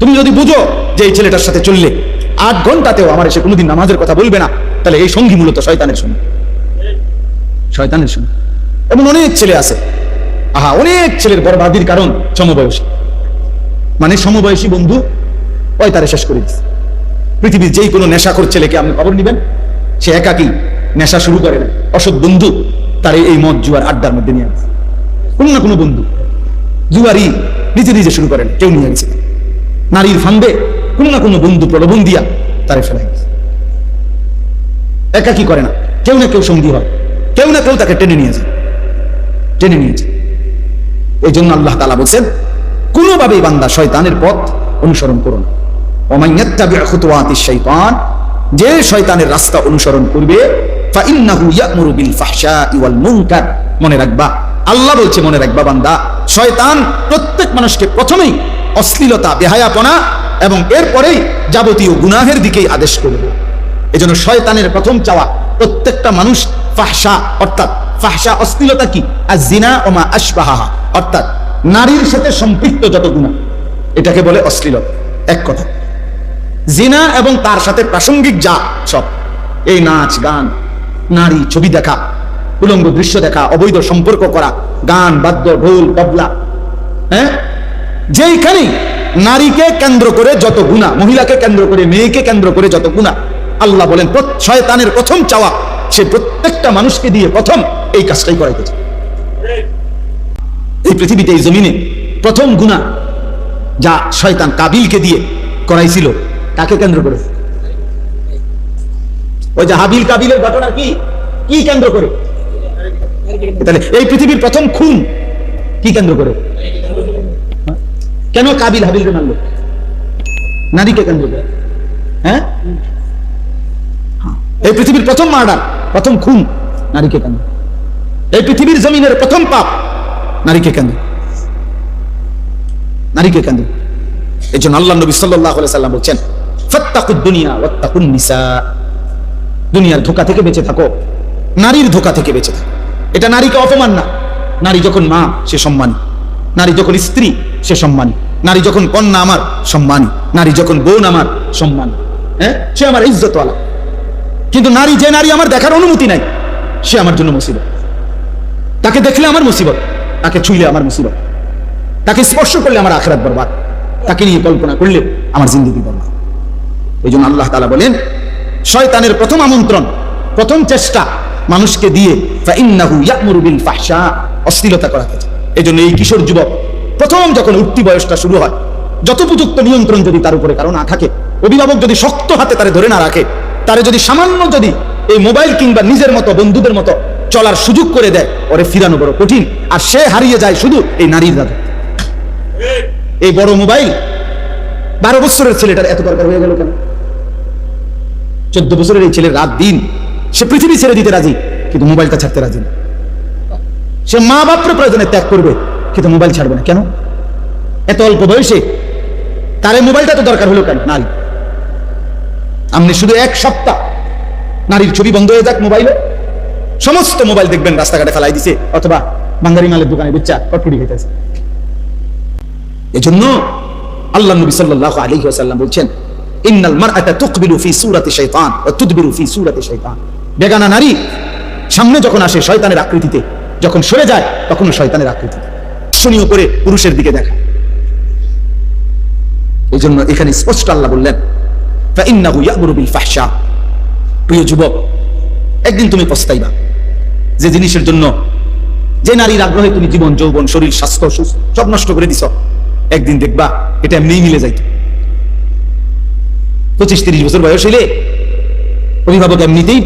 তুমি যদি বুঝো যে এই ছেলেটার সাথে চললে আট ঘন্টাতেও আমার এসে কোনোদিন নামাজের কথা বলবে না, তাহলে এই সঙ্গী মূলত শয়তানের সঙ্গী। শয়তানের সঙ্গী। এমন অনেক ছেলে আছে। আহা, অনেক ছেলের বরবাদির কারণ সমবয়সী। মানে সমবয়সী বন্ধু ওই তারে শেষ করে দিচ্ছে পৃথিবীর যেই কোনো নেশাখোর ছেলেকে আপনি খবর নেবেন, সে একাকি নেশা শুরু করে না। অসৎ বন্ধু তার এই মদ, জুয়ার আড্ডার মধ্যে নিয়ে আসে কোনো না কোনো বন্ধু জুয়ারি নিজে নিজে শুরু করেন কেউ নিয়ে গেছে নারীর ফান্দে কোনো না কোনো বন্ধু প্রলোভন দিয়া তারে ফেলাই একা কি করে না। কেউ না কেউ সঙ্গী হয়। কেউ না কেউ তাকে টেনে নিয়ে যায়। টেনে নিয়েছে এই জন্য আল্লাহ তালা বলছেন, কোনোভাবেই বান্দা শয়তানের পথ অনুসরণ করো না। যে শয়তানের রাস্তা অনুসরণ করবে মনে রাখবা, আল্লাহ বলছে মনে রাখবা বান্দা, শয়তান প্রত্যেক মানুষকে প্রথমেই অশ্লীলতা, বেহায়াপনা এবং এরপরেই যাবতীয় গুনাহের দিকেই আদেশ করবে। এজন্য শয়তানের প্রথম চাওয়া প্রত্যেকটা মানুষ ফাহশা, অর্থাৎ ফাহশা অশ্লীলতা কি? আর জিনা ওমা আশবাহা অর্থাৎ নারীর সাথে সম্পৃক্ত যত গুণা এটাকে বলে অশ্লীলতা। এক কথা, জিনা এবং তার সাথে প্রাসঙ্গিক যা সব, এই নাচ, গান, নারী ছবি দেখা, উলঙ্গ দৃশ্য দেখা, অবৈধ সম্পর্ক করা, গান, বাদ্য, ঢোল, তবলা হ্যাঁ? যেইখানে নারীকে কেন্দ্র করে যত গুণা, মহিলাকে কেন্দ্র করে, মেয়েকে কেন্দ্র করে যত গুণা, আল্লাহ বলেন শয়তানের প্রথম চাওয়া, সে প্রত্যেকটা মানুষকে দিয়ে প্রথম এই কাজটাই করাইতেছে এই পৃথিবীতে, এই জমিনে প্রথম গুণা যা শয়তান কাবিলকে দিয়ে করাইছিল তাকে কেন্দ্র করে ওই যে হাবিল কাবিলের ঘটনা কি? কি কেন্দ্র করে? তাহলে এই পৃথিবীর প্রথম খুন কি কেন্দ্র করে? কেন কাবিল হাবিলকে মানলো? নারীকে কেন্দ্র হ্যাঁ? হ্যাঁ। এই পৃথিবীর প্রথম মার্ডার প্রথম খুন নারীকে কেন্দ্র এই পৃথিবীর জমিনের প্রথম পাপ নারীকে কেন্দ্র নারীকে কেন্দ্র এই জন্য আল্লাহ নবী সাল্লাহ সাল্লাম বলছেন ফত্তাকুদ দুনিয়া ওয়াত্তাকুন নিসা। দুনিয়ার ধোকা থেকে বেঁচে থাকো নারীর ধোকা থেকে বেঁচে থাকো। এটা নারীকে অপমান না। নারী যখন মা সে সম্মানী। নারী যখন স্ত্রী, সে সম্মানী। নারী যখন কন্যা, আমার সম্মানী। নারী যখন বোন, আমার সম্মানী। হ্যাঁ? সে আমার ইজ্জতওয়ালা। কিন্তু নারী, যে নারী আমার দেখার অনুমতি নাই, সে আমার জন্য মুসিবত। তাকে দেখলে আমার মুসিবত, তাকে ছুঁইলে আমার মুসিবত। তাকে স্পর্শ করলে আমার আখরাত বরবাদ। তাকে নিয়ে কল্পনা করলে আমার জিন্দগি বরবাদ। এই জন্য আল্লাহ তালা বলেন, শয়তানের প্রথম আমন্ত্রণ, প্রথম চেষ্টা মানুষকে দিয়ে অশ্লীলতা করাতে চায়। এই কিশোর যুবক প্রথম যখন উঠতি বয়সটা শুরু হয়, যথোপযুক্ত নিয়ন্ত্রণ যদি তার উপরে কারণ না থাকে, অভিভাবক যদি শক্ত হাতে তারে ধরে না রাখে, তারে যদি সামান্য যদি এই মোবাইল কিংবা নিজের মতো, বন্ধুদের মতো চলার সুযোগ করে দেয়, ওরে ফিরানো বড় কঠিন। আর সে হারিয়ে যায় শুধু এই নারীর দাদা এই বড় মোবাইল বারো বছরের ছেলেটার এত দরকার হয়ে গেল কেন? চোদ্দ বছরের এই ছেলের রাত দিন সে পৃথিবী ছেড়ে দিতে রাজি, কিন্তু মোবাইলটা ছাড়তে রাজি না। সে মা বাপরে প্রয়োজনে ত্যাগ করবে, কিন্তু মোবাইল ছাড়বে না। কেন? এত অল্প বয়সে তার মোবাইলটা তো দরকার হলো কেন? নারী আপনি শুধু এক সপ্তাহ নারীর ছবি বন্ধ হয়ে যাক মোবাইলে। সমস্ত মোবাইল দেখবেন, রাস্তাঘাটে ফেলাই দিছে, অথবা বাঙ্গারি মালের দোকানে বুচ্চা কটকুটি খেতেছে এজন্য আল্লাহ নবী সাল্লাল্লাহু আলাইহি ওয়াসাল্লাম বলছেন, ইন্নাল মারআতা তুকবিলু ফি সূরাতি শাইতান ওয়া তুদবিরু ফি সূরাতি শাইতান। বেগানা নারী সামনে যখন আসে, শয়তানের আকৃতিতে যখন সরে যায় তখন শয়তানের আকৃতিতে শুনিও করে পুরুষের দিকে দেখা। এই জন্য এখানে স্পষ্ট আল্লাহ বললেন প্রিয় যুবক, একদিন তুমি পস্তাইবা। যে জিনিসের জন্য যে নারীর আগ্রহে তুমি জীবন, যৌবন, শরীর, স্বাস্থ্য সব নষ্ট করে দিছ, একদিন দেখবা এটা এমনিই মিলে যাইত। পঁচিশ, তিরিশ বছর বয়স হইলে অভিভাবক এমনিতেই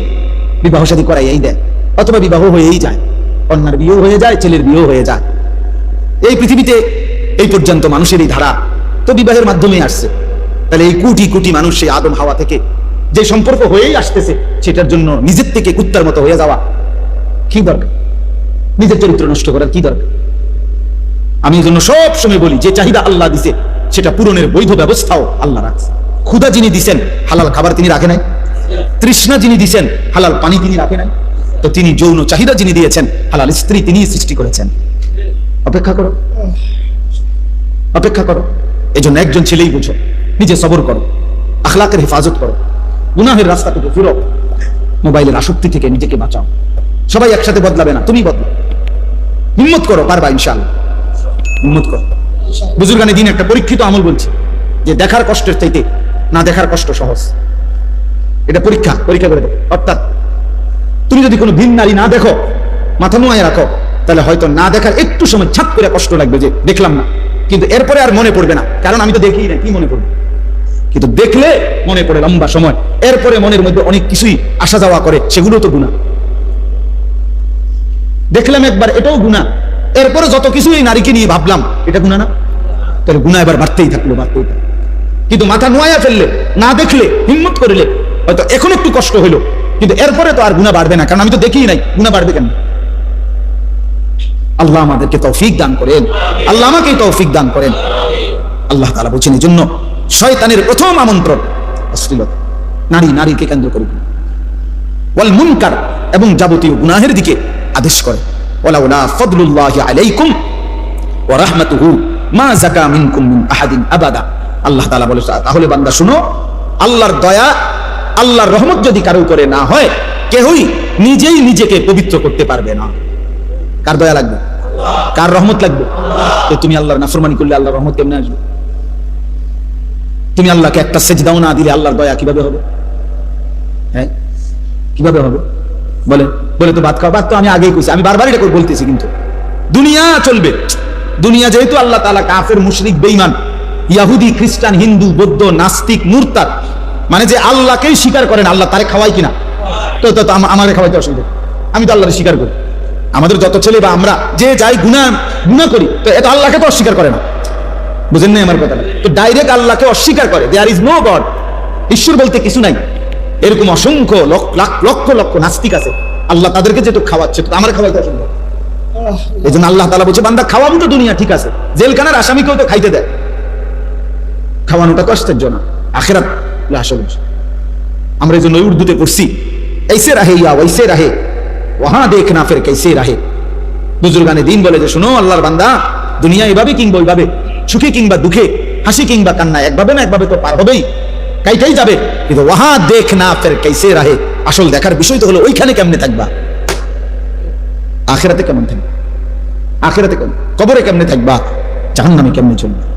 বিবাহ সাথী করাইয়াই দেয়, অথবা বিবাহ হয়েই যায়। কন্যার বিয়েও হয়ে যায়, ছেলের বিয়েও হয়ে যায়। এই পৃথিবীতে এই পর্যন্ত মানুষের এই ধারা তো বিবাহের মাধ্যমে আসছে। তাহলে এই কোটি কোটি মানুষ সেই আদম হাওয়া থেকে যে সম্পর্ক হয়েই আসতেছে, সেটার জন্য নিজের থেকে কুত্তার মতো হয়ে যাওয়া কি দরকার? নিজের চরিত্র নষ্ট করার কি দরকার? আমি জন্য সব সময় বলি, যে চাহিদা আল্লাহ দিছে, সেটা পূরণের বৈধ ব্যবস্থাও আল্লাহ রাখছে। ক্ষুদা যিনি দিছেন, হালাল খাবার তিনি রাখে নাই। তৃষ্ণা যিনি দিছেন, হালাল পানি তিনি রাখে নাই। তো তিনি যৌন চাহিদা যিনি দিয়েছেন, হালাল স্ত্রী তিনি সৃষ্টি করেছেন। অপেক্ষা করো। অপেক্ষা করো। এই জন্য একজন ছেলেই বুঝো, নিজে সবর করো, আখলাকের হেফাজত করো, গুনাহের রাস্তা থেকে ফিরো, মোবাইলের আসক্তি থেকে নিজেকে বাঁচাও। সবাই একসাথে বদলাবে না, তুমি বদলা হিম্মত করো, পারবা ইনশাআল্লাহ। হিম্মত করো। বুজুর্গানি দিন একটা পরীক্ষিত আমল বলছে, যে দেখার কষ্টের চাইতে না দেখার কষ্ট সহজ। এটা পরীক্ষা পরীক্ষা করে দেখো। অর্থাৎ তুমি যদি কোনো ভিন নারী না দেখো, মাথা নোয়ায় রাখো, তাহলে হয়তো না দেখার একটু সময় ছাপ করে কষ্ট লাগবে যে দেখলাম না। কিন্তু এরপরে আর মনে পড়বে না, কারণ আমি তো দেখি না, কি মনে পড়বে? কিন্তু দেখলে মনে পড়ে লম্বা সময়, এরপরে মনের মধ্যে অনেক কিছুই আসা যাওয়া করে, সেগুলো তো গুণা দেখলাম একবার, এটাও গুণা এরপরে যত কিছু এই নারীকে নিয়ে ভাবলাম, এটা গুণা না? তাহলে গুণা এবার বাড়তেই থাকল বাড়তেই থাকল। কিন্তু মাথা নোয়া ফেললে, না দেখলে, হিম্মত করলে, হয়তো এখন একটু কষ্ট হইল। কিন্তু এরপরে তো আর গুণা বাড়বে না, কারণ আমি তো দেখি নাই গুণা বাড়বে কেন? আল্লাহ আমাদেরকে তৌফিক দান করেন, আল্লাহ আমাকে তৌফিক দান করেন। আল্লাহ তালা বলছেন এই জন্য শয়তানের প্রথম আমন্ত্রণ, অশ্লীলতা, নারী, নারীকে কেন্দ্র করে ওয়াল মুনকার, এবং যাবতীয় গুনাহের দিকে আদেশ করে। ওয়ালাউলা ফদলুল্লাহি আলাইকুম ওয়া রাহমাতুহু মা যাকা মিনকুম মিন আহাদিন আবাদা। আল্লাহ তাআলা বলে তাহলে বান্দা, শুনো, আল্লাহর দয়া আল্লাহর রহমত যদি কারও করে না হয়, কেহই নিজেই নিজেকে পবিত্র করতে পারবে না। কার দয়া লাগবে? কার রহমত লাগবে? তো তুমি আল্লাহর নাফরমানি করলে আল্লাহর রহমত কেমনে আসবে? তুমি আল্লাহকে একটা সেজদাও না দিলে আল্লাহর দয়া কীভাবে হবে? হ্যাঁ? কীভাবে হবে? বলে বলে তো ভাত খাও। ভাত তো আমি আগেই কইছি, আমি বারবার এটা বলতেছি কিন্তু। দুনিয়া চলবে। দুনিয়া যেহেতু আল্লাহ তাআলা কাফের, মুশরিক, বেঈমান, ইয়াহুদি, খ্রিস্টান, হিন্দু, বৌদ্ধ, নাস্তিক, মুরতাদ মানে যে আল্লাহকেই স্বীকার করেন, আল্লাহ তারে খাওয়াই কিনা? তো তো তো, আম- আমারে খাওয়াইতে অসুবিধা আমি তো আল্লাহরে স্বীকার করি। আমাদের যত ছেলে বা আমরা যে যাই গুনাহ গুনাহ করি, তো এত আল্লাহকে তো অস্বীকার করে না। বুঝেন নাই আমার কথাটা? তো ডাইরেক্ট আল্লাহকে অস্বীকার করে। দেয়ার ইজ নো গড ঈশ্বর বলতে কিছু নাই। এরকম অসংখ্য লক্ষ লক্ষ নাস্তিক আছে। আল্লাহ তাদেরকে যেহেতু খাওয়াচ্ছে, তো আমার খাওয়াইতে অসম্ভব এই জন্য আল্লাহ তালা বলছে, বান্দা, খাওয়াবো তো দুনিয়া, ঠিক আছে। জেলখানার আসামিকেও তো খাইতে দেয়। খাওয়ানোটা কষ্টের জন্য। আখেরাত আমরা এই উর্দুতে পড়ছি। রাহে ইয়া, ওইসে রাহে। ওহা দেখ না ফের কেসে রাহে। বুজুর্গানে দিন বলে যে, শোনো আল্লাহর বান্দা, দুনিয়া এভাবে কিংবা ওইভাবে, সুখে কিংবা দুঃখে, হাসি কিংবা কান্না একভাবে না একভাবে তো পার হবেই, কাইটাই যাবে। কিন্তু ওহা দেখ না ফের কেসে রাহে। আসল দেখার বিষয় তো হলো, ওইখানে কেমনে থাকবা? আখেরাতে কেমন থাকবে? আখেরাতে কেমন? কবরে কেমনে থাকবা? জাহান নামে কেমনে চলবে?